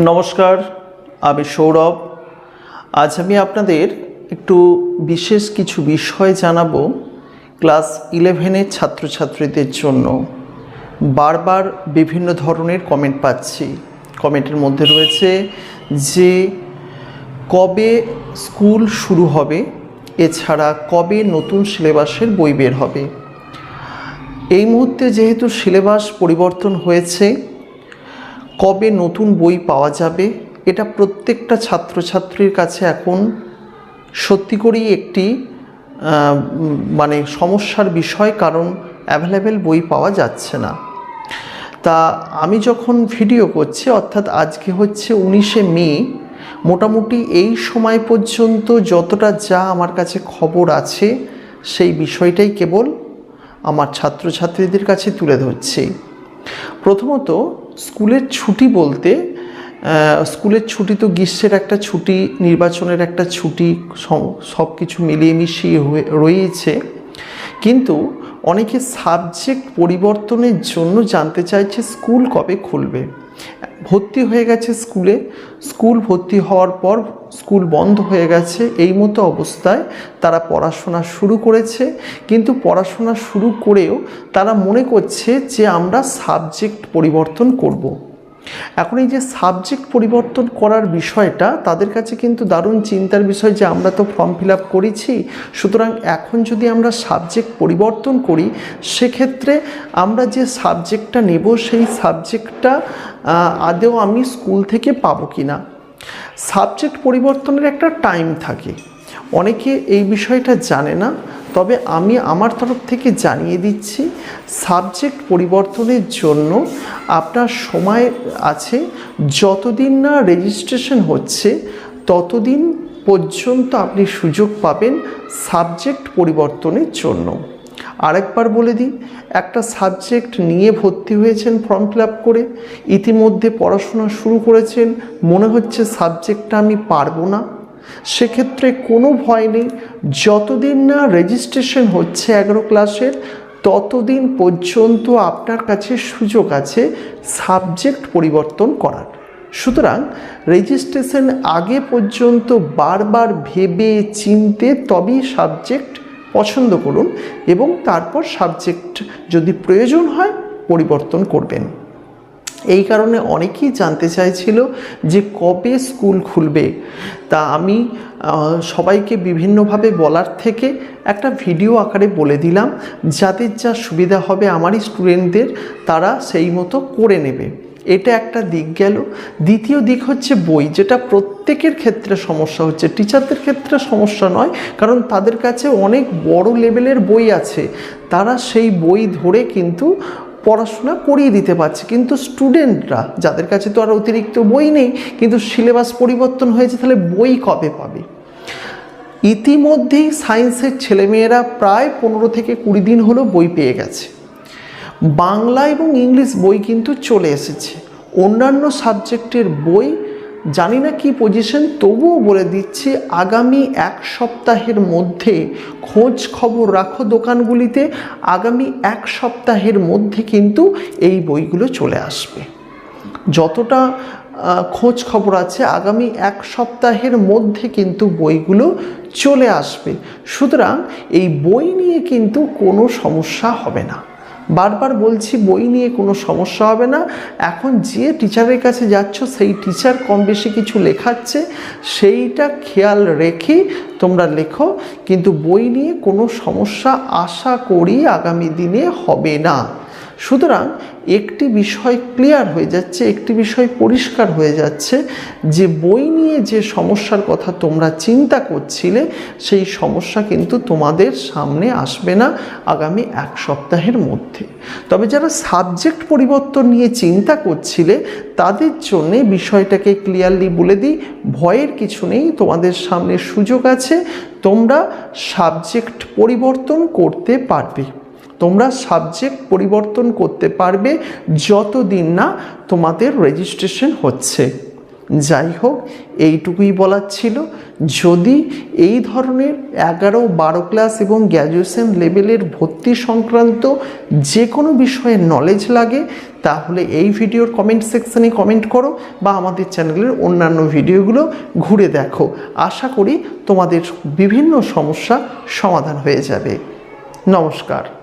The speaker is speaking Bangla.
নমস্কার, আমি সৌরভ। আজ আমি আপনাদের একটু বিশেষ কিছু বিষয় জানাব ক্লাস ইলেভেনের ছাত্রছাত্রীদের জন্য। বারবার বিভিন্ন ধরনের কমেন্ট পাচ্ছি। কমেন্টের মধ্যে রয়েছে যে, কবে স্কুল শুরু হবে, এছাড়া কবে নতুন সিলেবাসের বই বের হবে। এই মুহূর্তে যেহেতু সিলেবাস পরিবর্তন হয়েছে কবে নতুন বই পাওয়া যাবে? এটা প্রত্যেকটা ছাত্রছাত্রীর কাছে এখন সত্যি করেই একটি মানে সমস্যার বিষয় কারণ অ্যাভেলেবেল বই পাওয়া যাচ্ছে না। তা আমি যখন ভিডিও করছি, অর্থাৎ আজকে হচ্ছে উনিশে মে, মোটামুটি এই সময় পর্যন্ত যতটা যা আমার কাছে খবর আছে, সেই বিষয়টাই কেবল আমার ছাত্রছাত্রীদের কাছে তুলে ধরছি। প্রথমত স্কুলের ছুটি বলতে স্কুলের ছুটি তো গ্রীষ্মের একটা ছুটি, নির্বাচনের একটা ছুটি, সব কিছু মিলিয়ে মিশিয়ে রয়েছে। কিন্তু অনেকে সাবজেক্ট পরিবর্তনের জন্য জানতে চাইছে স্কুল কবে খুলবে। ভর্তি হয়ে গেছে স্কুলে। স্কুল ভর্তি হওয়ার পর স্কুল বন্ধ হয়ে গেছে। এই মতো অবস্থায় তারা পড়াশোনা শুরু করেছে। কিন্তু পড়াশোনা শুরু করেও তারা মনে করছে যে আমরা সাবজেক্ট পরিবর্তন করব। এখন এই যে সাবজেক্ট পরিবর্তন করার বিষয়টা, তাদের কাছে কিন্তু দারুণ চিন্তার বিষয় যে আমরা তো ফর্ম ফিল আপ করেছি। সুতরাং এখন যদি আমরা সাবজেক্ট পরিবর্তন করি, সেক্ষেত্রে আমরা যে সাবজেক্টটা নেব, সেই সাবজেক্টটা আদেও আমি স্কুল থেকে পাবো কি না সাবজেক্ট পরিবর্তনের একটা টাইম থাকে। অনেকে এই বিষয়টা জানে না। তবে আমি আমার তরফ থেকে জানিয়ে দিচ্ছি সাবজেক্ট পরিবর্তনের জন্য আপনার সময় আছে, যতদিন না রেজিস্ট্রেশন হচ্ছে, ততদিন পর্যন্ত আপনি সুযোগ পাবেন সাবজেক্ট পরিবর্তনের জন্য। আরেকবার বলে দিই, একটা সাবজেক্ট নিয়ে ভর্তি হয়েছেন ফর্ম ফিল আপ করে, ইতিমধ্যে পড়াশোনা শুরু করেছেন, মনে হচ্ছে সাবজেক্টটা আমি পারব না। সেক্ষেত্রে কোনো ভয় নেই। যতদিন না রেজিস্ট্রেশন হচ্ছে এগারো ক্লাসের ততদিন পর্যন্ত আপনার কাছে সুযোগ আছে সাবজেক্ট পরিবর্তন করার। সুতরাং রেজিস্ট্রেশন আগে পর্যন্ত বারবার ভেবে চিনতে তবেই সাবজেক্ট পছন্দ করুন এবং তারপর সাবজেক্ট যদি প্রয়োজন হয় পরিবর্তন করবেন। এই কারণে অনেকেই জানতে চাইছিল যে কবে স্কুল খুলবে। তা আমি সবাইকে বিভিন্নভাবে বলার থেকে একটা ভিডিও আকারে বলে দিলাম যাদের যা সুবিধা হবে আমারই স্টুডেন্টদের তারা সেই মতো করে নেবে। এটা একটা দিক গেল। দ্বিতীয় দিক হচ্ছে বই, যেটা প্রত্যেকের ক্ষেত্রে সমস্যা হচ্ছে। টিচারদের ক্ষেত্রে সমস্যা নয়, কারণ তাদের কাছে অনেক বড় লেভেলের বই আছে। তারা সেই বই ধরে কিন্তু পড়াশোনা করিয়ে দিতে পারছে। কিন্তু স্টুডেন্টরা যাদের কাছে তো আর অতিরিক্ত বই নেই, কিন্তু সিলেবাস পরিবর্তন হয়েছে, তাহলে বই কবে পাবে? ইতিমধ্যেই সায়েন্সের ছেলেমেয়েরা প্রায় পনেরো থেকে কুড়ি দিন হলো বই পেয়ে গেছে। বাংলা এবং ইংলিশ বই কিন্তু চলে এসেছে। অন্যান্য সাবজেক্টের বই জানি না কি পজিশন তবুও বলে দিচ্ছি আগামী এক সপ্তাহের মধ্যে খোঁজ খবর রাখো দোকানগুলিতে। আগামী এক সপ্তাহের মধ্যে কিন্তু এই বইগুলো চলে আসবে। যতটা খোঁজ খবর আছে, আগামী এক সপ্তাহের মধ্যে কিন্তু বইগুলো চলে আসবে। সুতরাং এই বই নিয়ে কিন্তু কোনো সমস্যা হবে না। বারবার বলছি, বই নিয়ে কোনো সমস্যা হবে না। এখন যে টিচারের কাছে যাচ্ছ, সেই টিচার কম বেশি কিছু লেখাচ্ছে, সেইটা খেয়াল রেখে তোমরা লেখো। কিন্তু বই নিয়ে কোনো সমস্যা আশা করি আগামী দিনে হবে না। সুতরাং একটি বিষয় ক্লিয়ার হয়ে যাচ্ছে, একটি বিষয় পরিষ্কার হয়ে যাচ্ছে যে বই নিয়ে যে সমস্যার কথা তোমরা চিন্তা করছিলে, সেই সমস্যা কিন্তু তোমাদের সামনে আসবে না আগামী এক সপ্তাহের মধ্যে। তবে যারা সাবজেক্ট পরিবর্তন নিয়ে চিন্তা করছিলে, তাদের জন্যে বিষয়টাকে ক্লিয়ারলি বলে দিই, ভয়ের কিছু নেই, তোমাদের সামনে সুযোগ আছে, তোমরা সাবজেক্ট পরিবর্তন করতে পারবে। তোমরা সাবজেক্ট পরিবর্তন করতে পারবে যতদিন না তোমাদের রেজিস্ট্রেশন হচ্ছে। যাই হোক, এইটুকুই বলার ছিল। যদি এই ধরনের এগারো, বারো ক্লাস এবং গ্র্যাজুয়েশন লেভেলের ভর্তি সংক্রান্ত যে কোনো বিষয়ে নলেজ লাগে, তাহলে এই ভিডিওর কমেন্ট সেকশানে কমেন্ট করো বা আমাদের চ্যানেলের অন্যান্য ভিডিওগুলো ঘুরে দেখো। আশা করি তোমাদের বিভিন্ন সমস্যা সমাধান হয়ে যাবে। নমস্কার।